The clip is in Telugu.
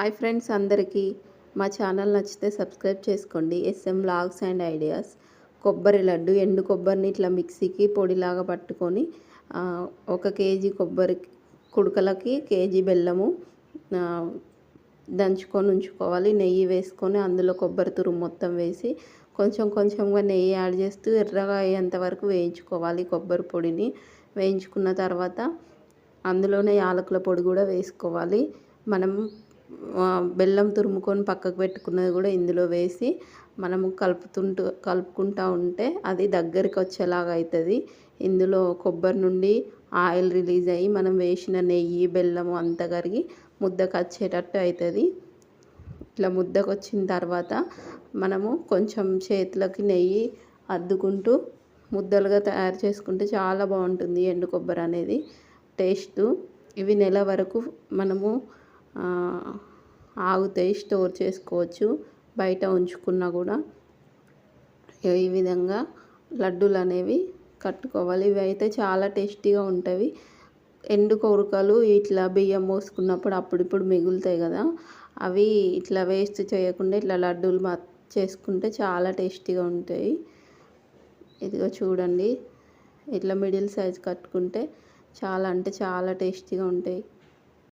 హాయ్ ఫ్రెండ్స్ అందరికీ మా ఛానల్ నచ్చితే సబ్స్క్రైబ్ చేసుకోండి. SM logs and ideas. కొబ్బరి లడ్డు ఎండు కొబ్బరిని ఇట్లా మిక్సీకి పొడిలాగా పట్టుకొని ఒక కేజీ కొబ్బరి కుడకలకి కేజీ బెల్లము దంచుకొని ఉంచుకోవాలి. నెయ్యి వేసుకొని అందులో కొబ్బరి తురుము మొత్తం వేసి కొంచెం కొంచెంగా నెయ్యి యాడ్ చేస్తూ ఎర్రగా అయ్యేంత వరకు వేయించుకోవాలి కొబ్బరి పొడిని. వేయించుకున్న తర్వాత అందులోనే యాలకుల పొడి కూడా వేసుకోవాలి. మనం బెల్లం తురుముకొని పక్కకు పెట్టుకున్నది కూడా ఇందులో వేసి మనము కలుపుతుంటూ కలుపుకుంటూ ఉంటే అది దగ్గరికి వచ్చేలాగా అవుతుంది ఇందులో కొబ్బరి నుండి ఆయిల్ రిలీజ్ అయ్యి మనం వేసిన నెయ్యి బెల్లము అంతా కరిగి ముద్దకు వచ్చేటట్టు అవుతుంది ఇట్లా ముద్దకు వచ్చిన తర్వాత మనము కొంచెం చేతులకి నెయ్యి అద్దుకుంటూ ముద్దలుగా తయారు చేసుకుంటే చాలా బాగుంటుంది ఎండు కొబ్బరి అనేది. టేస్ట్. ఇవి నెల వరకు మనము ఆగుతాయి స్టోర్ చేసుకోవచ్చు బయట ఉంచుకున్నా కూడా. ఈ విధంగా లడ్డూలు అనేవి కట్టుకోవాలి. ఇవి అయితే చాలా టేస్టీగా ఉంటాయి ఎండు కొరకలు ఇట్లా బియ్యం పోసుకున్నప్పుడు అప్పుడిప్పుడు మిగులుతాయి కదా. అవి ఇట్లా వేస్ట్ చేయకుండా ఇట్లా లడ్డూలు మా చేసుకుంటే చాలా టేస్టీగా ఉంటాయి. ఇదిగో చూడండి. ఇట్లా మిడిల్ సైజ్ కట్టుకుంటే చాలా అంటే చాలా టేస్టీగా ఉంటాయి.